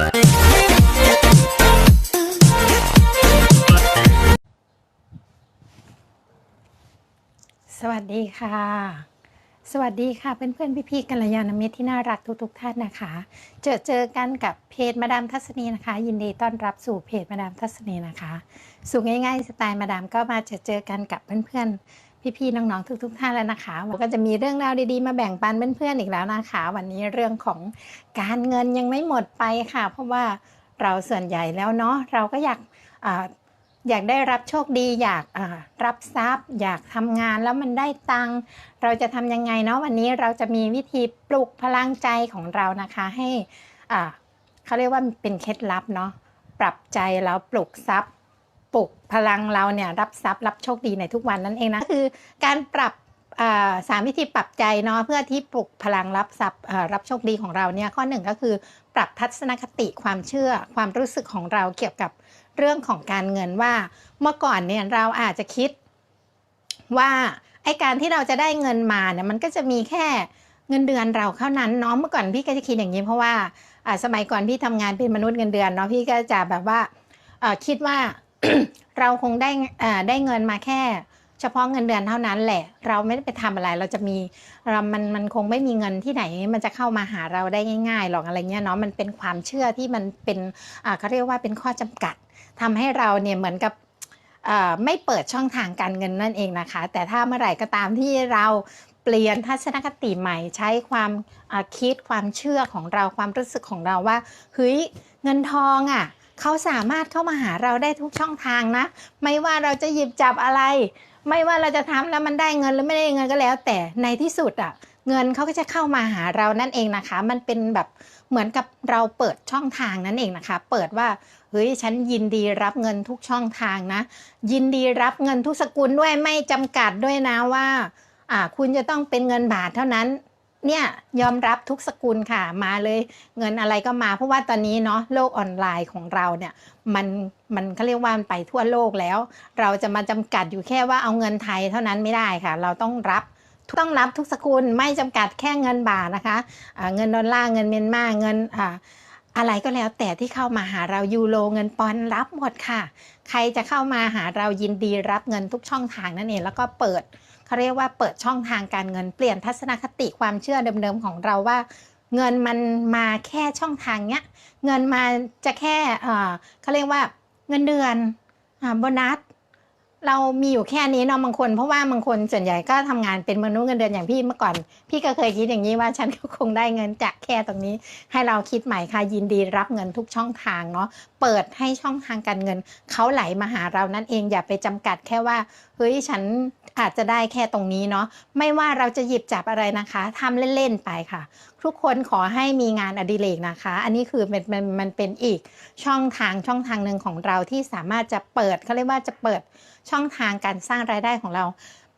สวัสดีค่ะ สวัสดีค่ะเพื่อนๆพี่ๆกัลยาณมิตรที่น่ารักทุกๆท่านนะคะ เจอเจอกันกับเพจมาดามทัศนีนะคะ ยินดีต้อนรับสู่เพจมาดามทัศนีนะคะ สู่ง่ายๆสไตล์มาดามก็มาเจอเจอกันกับเพื่อนๆพี่ พี่ๆน้องๆทุก ๆ ท่านแล้วนะคะก็จะมีเรื่องราวดีๆ มาแบ่งปันเพื่อนๆอีกแล้วนะคะ วันนี้เรื่องของการเงินยังไม่หมดไปค่ะ เพราะว่าเราส่วนใหญ่แล้วเนาะเราก็อยากออยากได้รับโชคดีอยากรับทรัพย์ อยากทำงานแล้วมันได้ตังค์เราจะทำยังไงเนาะวันนี้เราจะมีวิธีปลุกพลังใจของเรานะคะให้เขาเรียกว่าเป็นเคล็ดลับเนาะปรับใจแล้วปลุกทรัพย์ ปลุกพลังเราเนี่ยรับทรัพย์รับโชคดีในทุกวันนั่นเองนะคือการปรับสามวิธีปรับใจเนาะเพื่อที่ปลุกพลังรับทรัพย์รับโชคดีของเราเนี่ยข้อหนึ่งก็คือปรับทัศนคติความเชื่อความรู้สึกของเราเกี่ยวกับเรื่องของการเงินว่าเมื่อก่อนเนี่ยเราอาจจะคิดว่าไอการที่เราจะได้เงินมาเนี่ยมันก็จะมีแค่เงินเดือนเราเท่านั้นเนาะเมื่อก่อนพี่ก็จะคิดอย่างนี้เพราะว่าสมัยก่อนพี่ทำงานเป็นมนุษย์เงินเดือนเนาะพี่ก็จะแบบว่าคิดว่า เราคงได้ได้เงินมาแค่ เฉพาะเงินเดือนเท่านั้นแหละ เราไม่ได้ไปทำอะไร เราจะมีเรามันมันคงไม่มีเงินที่ไหน มันจะเข้ามาหาเราได้ง่ายๆหรอกอะไรเงี้ยเนาะมันเป็นความเชื่อที่มันเป็นเขาเรียกว่าเป็นข้อจำกัดทำให้เราเนี่ยเหมือนกับไม่เปิดช่องทางการเงินนั่นเองนะคะ แต่ถ้าเมื่อไหร่ก็ตามที่เราเปลี่ยนทัศนคติใหม่ใช้ความคิดความเชื่อของเราความรู้สึกของเราว่าเฮ้ยเงินทองอะ เขาสามารถเข้ามาหาเราได้ทุกช่องทางนะ ไม่ว่าเราจะหยิบจับอะไร ไม่ว่าเราจะทำแล้วมันได้เงินหรือไม่ได้เงินก็แล้ว แต่ในที่สุดอะเงินเขาก็จะเข้ามาหาเรานั่นเองนะคะ มันเป็นแบบเหมือนกับเราเปิดช่องทางนั่นเองนะคะ เปิดว่าเฮ้ยฉันยินดีรับเงินทุกช่องทางนะ ยินดีรับเงินทุกสกุลด้วยไม่จำกัดด้วยนะว่า อ่า คุณจะต้องเป็นเงินบาทเท่านั้น เนี่ยยอมรับทุกสกุลค่ะมาเลยเงินอะไรก็มา เพราะว่าตอนนี้เนาะโลกออนไลน์ของเราเนี่ยมันมันเขาเรียกว่ามันไปทั่วโลกแล้ว เราจะมาจำกัดอยู่แค่ว่าเอาเงินไทยเท่านั้นไม่ได้ค่ะ เราต้องรับต้องรับทุกสกุลไม่จำกัดแค่เงินบาทนะคะอ่าเงินดอลลาร์เงินเมียนมาเงินอ่าอะไรก็แล้วแต่ที่เข้ามาหาเรายูโรเงินปอนรับหมดค่ะ ใครจะเข้ามาหาเรายินดีรับเงินทุกช่องทางนั่นเองแล้วก็เปิด เขาเรียกว่าเปิดช่องทางการเงินเปลี่ยนทัศนคติความเชื่อเดิมๆของเราว่า เงินมันมาแค่ช่องทางเนี้ยเงินมาจะแค่เขาเรียกว่าเงินเดือนโบนัสเรามีอยู่แค่นี้เนาะบางคน เพราะว่าบางคนส่วนใหญ่ก็ทำงานเป็นมนุษย์เงินเดือนอย่างพี่เมื่อก่อน พี่ก็เคยคิดอย่างนี้ว่าฉันก็คงได้เงินจากแค่ตรงนี้ ให้เราคิดใหม่ค่ะยินดีรับเงินทุกช่องทางเนาะเปิดให้ช่องทางการเงินเขาไหลมาหาเรานั่นเองอย่าไปจำกัดแค่ว่า เฮ้ยฉันอาจจะได้แค่ตรงนี้เนาะไม่ว่าเราจะหยิบจับอะไรนะคะทำเล่นๆไปค่ะ ทุกคนขอให้มีงานอดิเรกนะคะ อันนี้คือมันมันมันเป็นอีกช่องทางช่องทางหนึ่งของเราที่สามารถจะเปิดเขาเรียกว่าจะเปิดช่องทางการสร้างรายได้ของเรา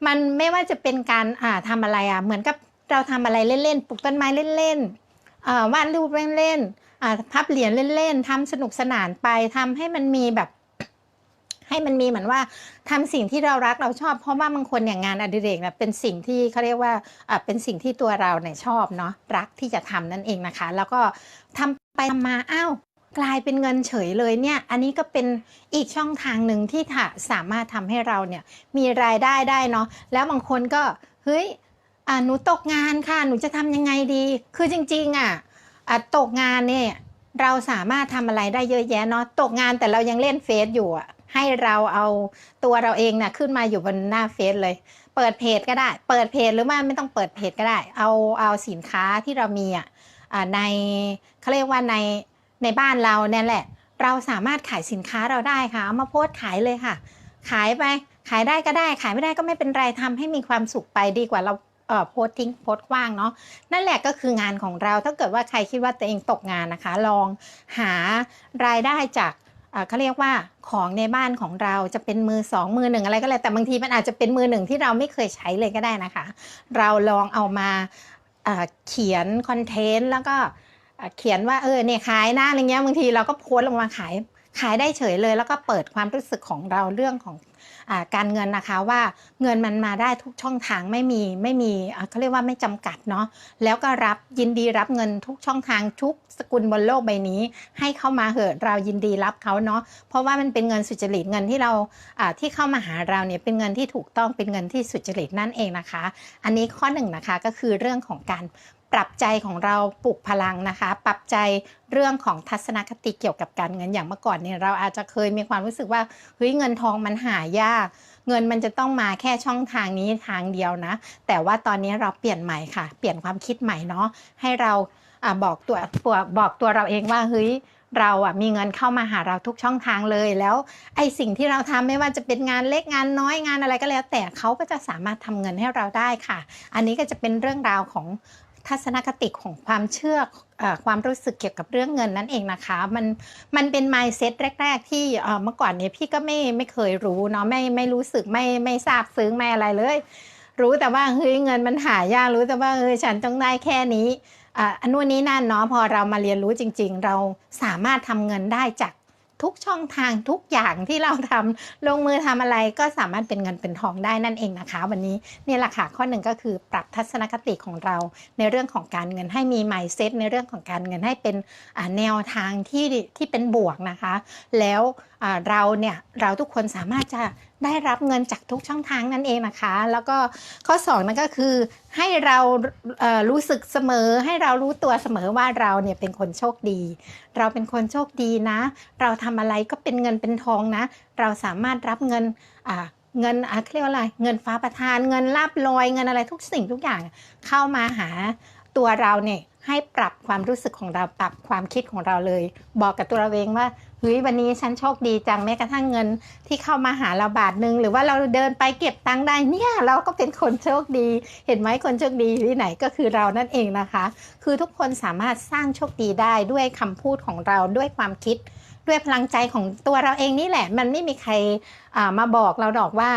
มันไม่ว่าจะเป็นการอ่าทำอะไรอะเหมือนกับเราทำอะไรเล่นๆปลูกต้นไม้เล่นๆวาดรูปเล่นๆพับเหรียญเล่นๆทำสนุกสนานไปทำให้มันมีแบบ ให้มันมีเหมือนว่าทำสิ่งที่เรารักเราชอบ เพราะว่าบางคนอย่างงานอดิเรกเนี่ยเป็นสิ่งที่เขาเรียกว่าเป็นสิ่งที่ตัวเราเนี่ยชอบเนาะรักที่จะทำนั่นเองนะคะ แล้วก็ทำไปทำมาอ้าวกลายเป็นเงินเฉยเลยเนี่ย อันนี้ก็เป็นอีกช่องทางหนึ่งที่สามารถทำให้เราเนี่ยมีรายได้ได้เนาะแล้วบางคนก็เฮ้ยหนูตกงานค่ะหนูจะทำยังไงดี คือจริงๆอะอะตกงานเนี่ยเราสามารถทำอะไรได้เยอะแยะเนาะตกงานแต่เรายังเล่นเฟซอยู่อะ ให้เราเอาตัวเราเองน่ะขึ้นมาอยู่บนหน้าเฟซเลย เปิดเพจก็ได้ เปิดเพจหรือว่าไม่ต้องเปิดเพจก็ได้ เอาเอาสินค้าที่เรามีอะในเขาเรียกว่าในในบ้านเราเนี่ยแหละ เราสามารถขายสินค้าเราได้ค่ะเอามาโพสขายเลยค่ะ ขายไปขายได้ก็ได้ ขายไม่ได้ก็ไม่เป็นไรทำให้มีความสุขไปดีกว่าเราเอ่อโพสทิ้งโพสกว้างเนาะนั่นแหละก็คืองานของเราถ้าเกิดว่าใครคิดว่าตัวเองตกงานนะคะ ลองหารายได้จาก เขาเรียกว่าของในบ้านของเราจะเป็นมือสองมือหนึ่งอะไรก็แล้วแต่บางทีมันอาจจะเป็นมือหนึ่งที่เราไม่เคยใช้เลยก็ได้นะคะ เราลองเอามาเขียนคอนเทนต์แล้วก็เขียนว่าเออเนี่ยขายนะอะไรเงี้ยบางทีเราก็โพสต์ลงมาขายขายได้เฉยเลย แล้วก็เปิดความรู้สึกของเราเรื่องของ การเงินนะคะว่าเงินมันมาได้ทุกช่องทางไม่มีไม่มีเขาเรียกว่าไม่จำกัดเนาะแล้วก็รับยินดีรับเงินทุกช่องทางทุกสกุลบนโลกใบนี้ ให้เข้ามาเหอะเรายินดีรับเขาเนาะเพราะว่ามันเป็นเงินสุจริตเงินที่เราที่เข้ามาหาเราเนี่ยเป็นเงินที่ถูกต้องเป็นเงินที่สุจริตนั่นเองนะคะ อันนี้ข้อหนึ่งนะคะก็คือเรื่องของการ ปรับใจของเราปลุกพลังนะคะ ปรับใจเรื่องของทัศนคติเกี่ยวกับการเงินอย่างเมื่อก่อนเนี่ยเราอาจจะเคยมีความรู้สึกว่าเฮ้ยเงินทองมันหายาก เงินมันจะต้องมาแค่ช่องทางนี้ทางเดียวนะ แต่ว่าตอนนี้เราเปลี่ยนใหม่ค่ะ เปลี่ยนความคิดใหม่เนาะให้เราอบอกตัวตัวบอกตัวเราเองว่าเฮ้ยเราอะมีเงินเข้ามาหาเราทุกช่องทางเลยแล้วไอสิ่งที่เราทำไม่ว่าจะเป็นงานเล็กงานน้อยงานอะไรก็แล้ว แต่เขาก็จะสามารถทำเงินให้เราได้ค่ะ อันนี้ก็จะเป็นเรื่องราวของ ทัศนคติของความเชื่ออความรู้สึกเกี่ยวกับเรื่องเงินนั่นเองนะคะ มันมันเป็น mindset แรก ๆ ที่เมื่อก่อนเนี้พี่ก็ไม่ไม่เคยรู้เนาะไม่ไม่รู้สึกไม่ไม่ทราบซึ้งไม่อะไรเลย รู้แต่ว่าเฮ้ยเงินมันหายากรู้แต่ว่าเฮ้ยฉันต้องได้แค่นี้อ่าอันนู้นนี้นั่นเนาะพอเรามาเรียนรู้จริง ๆ เราสามารถทำเงินได้จาก ทุกช่องทางทุกอย่างที่เราทำลงมือทำอะไรก็สามารถเป็นเงินเป็นทองได้นั่นเองนะคะ วันนี้นี่แหละค่ะข้อหนึ่งก็คือปรับทัศนคติของเราในเรื่องของการเงินให้มี mindset ในเรื่องของการเงินให้เป็นแนวทางที่ที่เป็นบวกนะคะ แล้วเราเนี่ยเราทุกคนสามารถจะ ได้รับเงินจากทุกช่องทางนั่นเองนะคะ แล้วก็ข้อสองนั่นก็คือให้เราเรู้สึกเสมอ ให้เรารู้ตัวเสมอว่าเราเนี่ยเป็นคนโชคดี เราเป็นคนโชคดีนะ เราทำอะไรก็เป็นเงินเป็นทองนะ เราสามารถรับเงินเงินอะเรียกว่าอะไร เงินฟ้าประทาน เงินลาบลอย เงินอะไรทุกสิ่งทุกอย่างเข้ามาหาตัวเราเนี่ย ให้ปรับความรู้สึกของเราปรับความคิดของเราเลย บอกกับตัวเราเองว่าเฮ้ยวันนี้ฉันโชคดีจังแม้กระทั่งเงินที่เข้ามาหาเราบาทหนึ่งหรือว่าเราเดินไปเก็บตังค์ได้เนี่ย เราก็เป็นคนโชคดี เห็นไหมคนโชคดีที่ไหนก็คือเรานั่นเองนะคะ คือทุกคนสามารถสร้างโชคดีได้ด้วยคำพูดของเราด้วยความคิด ด้วยพลังใจของตัวเราเองนี่แหละ มันไม่มีใครมาบอกเราดอกว่า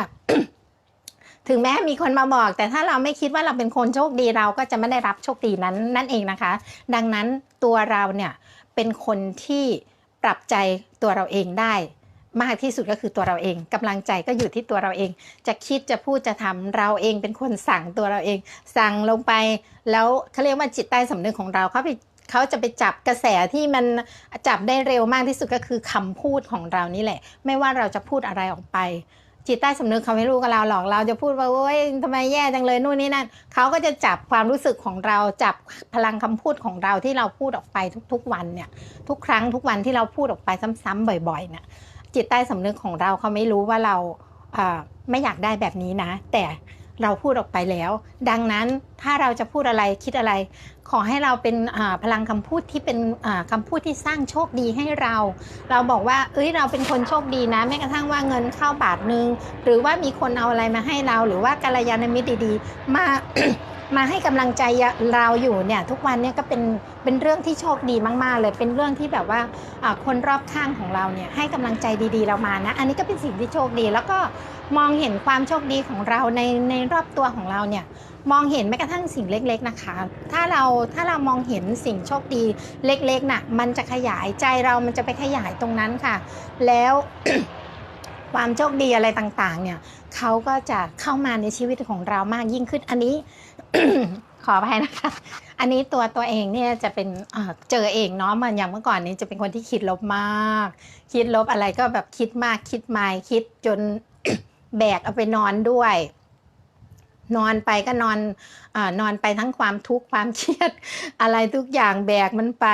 ถึงแม้มีคนมาบอก แต่ถ้าเราไม่คิดว่าเราเป็นคนโชคดีเราก็จะไม่ได้รับโชคดีนั้นนั่นเองนะคะ ดังนั้นตัวเราเนี่ยเป็นคนที่ปรับใจตัวเราเองได้ มากที่สุดก็คือตัวเราเองกำลังใจก็อยู่ที่ตัวเราเอง จะคิดจะพูดจะทำเราเองเป็นคนสั่งตัวเราเอง สั่งลงไป แล้วเขาเรียกว่าจิตใต้สำนึกของเราเขาไปเขาจะไปจับกระแสที่มันจับได้เร็วมากที่สุดก็คือคำพูดของเรานี่แหละ ไม่ว่าเราจะพูดอะไรออกไป จิตใต้สำนึกเขาไม่รู้กับเราหรอกเราจะพูดว่าโอ้ยทำไมแย่จังเลยนู่นนี่นั่นเขาก็จะจับความรู้สึกของเราจับพลังคำพูดของเราที่เราพูดออกไปทุกๆวันเนี่ยทุกครั้งทุกวันที่เราพูดออกไปซ้ำๆบ่อยๆเนี่ยจิตใต้สำนึกของเราเขาไม่รู้ว่าเราไม่อยากได้แบบนี้นะ แต่ เราพูดออกไปแล้ว ดังนั้นถ้าเราจะพูดอะไรคิดอะไร ขอให้เราเป็นพลังคำพูดที่เป็นอ่าคำพูดที่สร้างโชคดีให้เรา เราบอกว่า เอ้ยเราเป็นคนโชคดีนะแม้กระทั่งว่าเงินเข้าบาทหนึ่งหรือว่ามีคนเอาอะไรมาให้เรา หรือว่ากัลยาณมิตรดีๆมา มาให้กำลังใจเราอยู่เนี่ยทุกวันเนี่ยก็เป็นเป็นเรื่องที่โชคดีมากๆ เลย เป็นเรื่องที่แบบว่าคนรอบข้างของเราเนี่ยให้กำลังใจดีๆเรามานะ อันนี้ก็เป็นสิ่งที่โชคดี แล้วก็มองเห็นความโชคดีของเราในในรอบตัวของเราเนี่ยมองเห็นแม้กระทั่งสิ่งเล็ก ๆนะคะ ถ้าเราถ้าเรามองเห็นสิ่งโชคดีเล็กๆน่ะมันจะขยายใจเรามันจะไปขยายตรงนั้นค่ะ แล้วความโชคดีอะไรต่างๆ เนี่ยเขาก็จะเข้ามาในชีวิตของเรามากยิ่งขึ้นอันนี้ ขออภัยนะคะ อันนี้ตัวตัวเองเนี่ยจะเป็นเจอเองเนาะมันอย่างเมื่อก่อนนี้จะเป็นคนที่คิดลบมาก คิดลบอะไรก็แบบคิดมากคิดไม่คิดจนแบกเอาไปนอนด้วย นอนไปก็นอนอนอนไปทั้งความทุกข์ความเครียด อะไรทุกอย่างแบกมันไป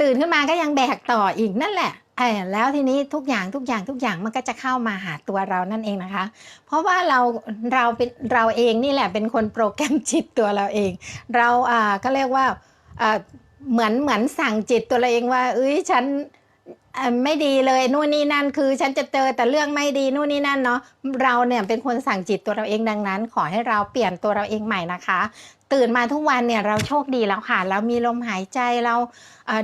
ตื่นขึ้นมาก็ยังแบกต่ออีกนั่นแหละ ไอ้แล้วทีนี้ทุกอย่างทุกอย่างทุกอย่างมันก็จะเข้ามาหาตัวเรานั่นเองนะคะ เพราะว่าเราเราเป็นเราเองนี่แหละเป็นคนโปรแกรมจิตตัวเราเอง เราอ่าก็เรียกว่าอ่าเหมือนเหมือนสั่งจิตตัวเราเองว่า เอ้ยฉันไม่ดีเลยนู่นนี่นั่นคือฉันจะเจอแต่เรื่องไม่ดีนู่นนี่นั่นเนาะเราเนี่ยเป็นคนสั่งจิตตัวเราเองดังนั้น ขอให้เราเปลี่ยนตัวเราเองใหม่นะคะ ตื่นมาทุกวันเนี่ยเราโชคดีแล้วค่ะเรามีลมหายใจเรา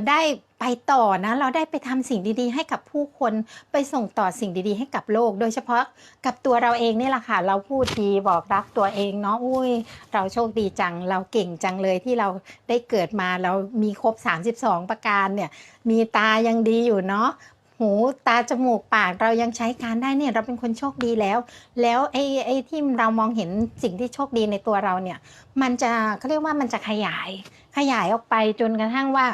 ได้ ไปต่อนะ เราได้ไปทำสิ่งดีๆ ให้กับผู้คนไปส่งต่อสิ่งดีๆ ให้กับโลก โดยเฉพาะกับตัวเราเองนี่แหละค่ะ เราพูดดีบอกรักตัวเองเนาะอุ้ย เราโชคดีจังเราเก่งจังเลยที่เราได้เกิดมาเรามีครบ 32 ประการเนี่ย มีตายังดีอยู่เนาะหูตาจมูกปากเรายังใช้การได้เนี่ยเราเป็นคนโชคดีแล้ว แล้วไอ้ไอ้ที่เรามองเห็นสิ่งที่โชคดีในตัวเราเนี่ย มันจะเขาเรียกว่ามันจะขยายขยายออกไปจนกระทั่งว่า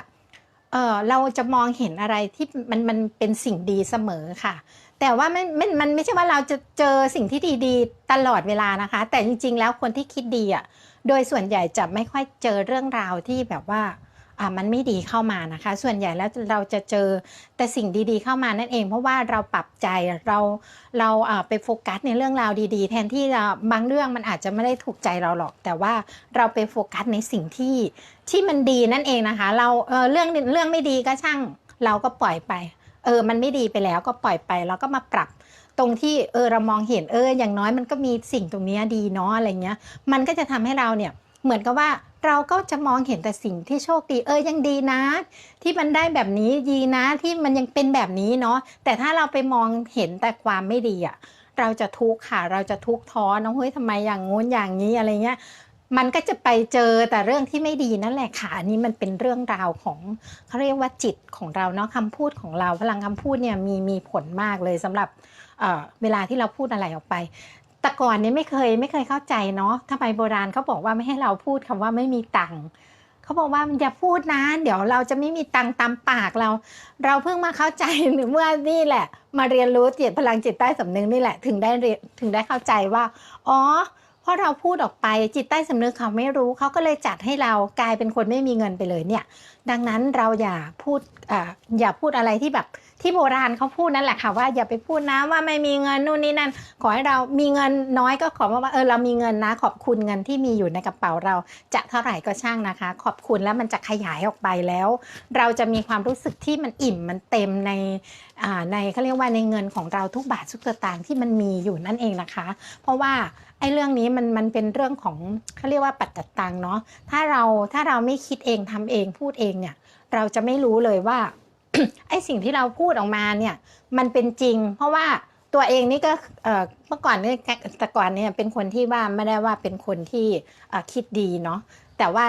เออเราจะมองเห็นอะไรที่มันมันเป็นสิ่งดีเสมอค่ะ แต่ว่ามันมันมันไม่ใช่ว่าเราจะเจอสิ่งที่ดีๆ ตลอดเวลานะคะ แต่จริง ๆ แล้วคนที่คิดดีอะโดยส่วนใหญ่จะไม่ค่อยเจอเรื่องราวที่แบบว่าอ่า มันไม่ดีเข้ามานะคะ ส่วนใหญ่แล้วเราจะเจอแต่สิ่งดีๆเข้ามานั่นเอง เพราะว่าเราปรับใจเราเราไปโฟกัสในเรื่องราวดีๆ แทนที่บางเรื่องมันอาจจะไม่ได้ถูกใจเราหรอก แต่ว่าเราไปโฟกัสในสิ่งที่ที่มันดีนั่นเองนะคะ เราเเรื่องเรื่องไม่ดีก็ช่างเราก็ปล่อยไป เออ มันไม่ดีไปแล้วก็ปล่อยไปแล้วก็มาปรับตรงที่เออเรามองเห็นเอออย่างน้อยมันก็มีสิ่งตรงนี้ดีเนาะอะไรเงี้ย มันก็จะทำให้เราเนี่ย เหมือนกับว่าเราก็จะมองเห็นแต่สิ่งที่โชคดีเออยังดีนะ ที่มันได้แบบนี้ดีนะที่มันยังเป็นแบบนี้เนาะแต่ถ้าเราไปมองเห็นแต่ความไม่ดีอะ่ะเราจะทุกข์ค่ะเราจะทุกข์ท้อนะเฮ้ยทำไมอย่างงู้นอย่างนี้อะไรเงี้ยมันก็จะไปเจอแต่เรื่องที่ไม่ดีนั่นแหละค่ะอันนี้มันเป็นเรื่องราวของเขาเรียกว่าจิตของเราเนาะคำพูดของเราพลังคำพูดเนี่ยมีมีผลมากเลยสำหรับเออเวลาที่เราพูดอะไรออกไป แต่ก่อนเนี่ยไม่เคยไม่เคยเข้าใจเนาะทำไมโบราณเขาบอกว่าไม่ให้เราพูดคำว่าไม่มีตังค์เขาบอกว่าอย่าพูดนะเดี๋ยวเราจะไม่มีตังค์ตามปากเรา เราเพิ่งมาเข้าใจหรือเมื่อนี่แหละ มาเรียนรู้จิตพลังจิตใต้สำนึกนี่แหละ ถึงได้เรียนถึงได้เข้าใจว่า อ๋อ ราะเราพูดออกไปจิตใต้สำนึกเขาไม่รู้เขาก็เลยจัดให้เรากลายเป็นคนไม่มีเงินไปเลยเนี่ย ดังนั้นเราอย่าพูดออย่าพูดอะไรที่แบบที่โบราณเขาพูดนั่นแหละค่ะว่าอย่าไปพูดนะว่าไม่มีเงินนู่นนี่นั่น ขอให้เรามีเงินน้อยก็ขอว่าเออเรามีเงินนะ ขอบคุณเงินที่มีอยู่ในกระเป๋าเราจะเท่าไหร่ก็ช่างนะคะ ขอบคุณแล้วมันจะขยายออกไปแล้ว เราจะมีความรู้สึกที่มันอิ่มมันเต็มในในเขาเรียกว่าในเงินของเราทุกบาททุกสตางค์ที่มันมีอยู่นั่นเองนะคะ เพราะว่า ไอ้เรื่องนี้มันมันเป็นเรื่องของเขาเรียกว่าปัจจัตตังเนาะถ้าเราถ้าเราไม่คิดเองทำเองพูดเองเนี่ย เราจะไม่รู้เลยว่าไอ้สิ่งที่เราพูดออกมาเนี่ย มันเป็นจริง เพราะว่าตัวเองนี่ก็เอ่อเมื่อก่อนเนี่ยแต่ก่อนเนี่ยเป็นคนที่ว่าไม่ได้ว่าเป็นคนที่คิดดีเนาะแต่ว่า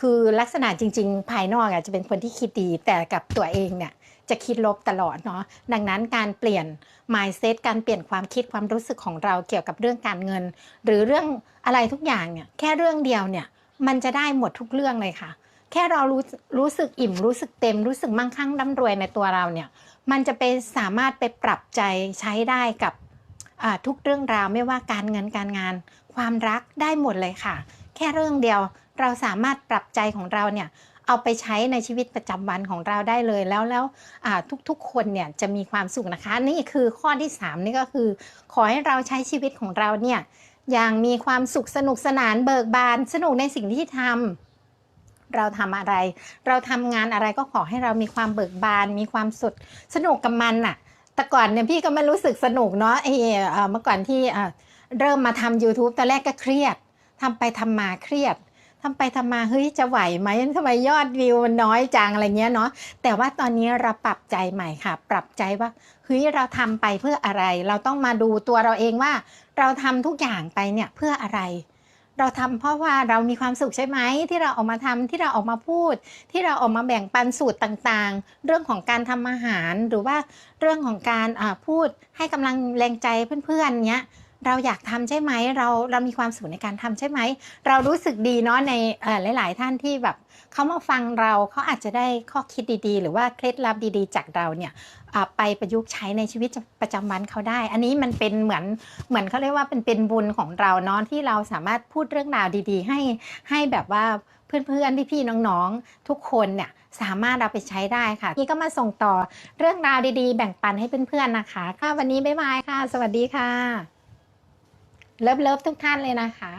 คือลักษณะจริง ๆ ภายนอกอะจะเป็นคนที่คิดดีแต่กับตัวเองเนี่ย จะคิดลบตลอดเนาะดังนั้นการเปลี่ยน mindset การเปลี่ยนความคิดความรู้สึกของเราเกี่ยวกับเรื่องการเงิน หรือเรื่องอะไรทุกอย่างเนี่ยแค่เรื่องเดียวเนี่ยมันจะได้หมดทุกเรื่องเลยค่ะ แค่เรารู้รู้สึกอิ่มรู้สึกเต็มรู้สึกมั่งคั่งร่ำรวยในตัวเราเนี่ยมันจะไปสามารถไปปรับใจใช้ได้กับทุกเรื่องราวไม่ว่าการเงินการงาน ความรักได้หมดเลยค่ะ แค่เรื่องเดียวเราสามารถปรับใจของเราเนี่ย เอาไปใช้ในชีวิตประจำวันของเราได้เลยแล้วแล้วทุกๆคนเนี่ยจะมีความสุขนะคะ นี่คือข้อที่สามนี่ก็คือ ขอให้เราใช้ชีวิตของเราเนี่ยอย่างมีความสุขสนุกสนานเบิกบาน สนุกในสิ่งที่ทำเราทำอะไร เราทำงานอะไรก็ขอให้เรามีความเบิกบาน มีความสุดสนุกกับมันน่ะ แต่ก่อนเนี่ยพี่ก็ไม่รู้สึกสนุกเนาะเออเมื่อก่อนที่เอ่อเริ่มมาทำ YouTube ตอนแรกก็เครียดทำไปทำมาเครียด ทำไปทำมาเฮ้ยจะไหวไหมทำไมยอดวิวมันน้อยจังอะไรเงี้ยเนาะแต่ว่าตอนนี้เราปรับใจใหม่ค่ะ ปรับใจว่าเฮ้ยเราทำไปเพื่ออะไร เราต้องมาดูตัวเราเองว่า เราทำทุกอย่างไปเนี่ยเพื่ออะไร เราทำเพราะว่าเรามีความสุขใช่ไหมที่เราออกมาทำที่เราออกมาพูด ที่เราออกมาแบ่งปันสูตรต่างๆ เรื่องของการทำอาหารหรือว่าเรื่องของการอ่าพูดให้กำลังแรงใจเพื่อนๆเนี้ย เราอยากทำใช่ไหมเราเรามีความสุขในการทำใช่ไหม เรารู้สึกดีเนาะในเอ่อหลาย ๆ ท่านที่แบบเขามาฟังเราเขาอาจจะได้ข้อคิดดีๆ หรือว่าเคล็ดลับดีๆ จากเราเนี่ยไปประยุกต์ใช้ในชีวิตประจำวันเขาได้ อันนี้มันเป็นเหมือนเหมือนเขาเรียกว่าเป็นเป็นบุญของเราเนาะที่เราสามารถพูดเรื่องราวดี ๆ ให้ให้แบบว่าเพื่อนๆ พี่ๆ น้องๆ ทุกคนเนี่ยสามารถเอาไปใช้ได้ค่ะ นี่ก็มาส่งต่อเรื่องราวดีๆ แบ่งปันให้เพื่อนๆ นะคะ ค่ะวันนี้บ๊ายบายค่ะ สวัสดีค่ะ เลิฟเลิฟทุกท่านเลยนะคะ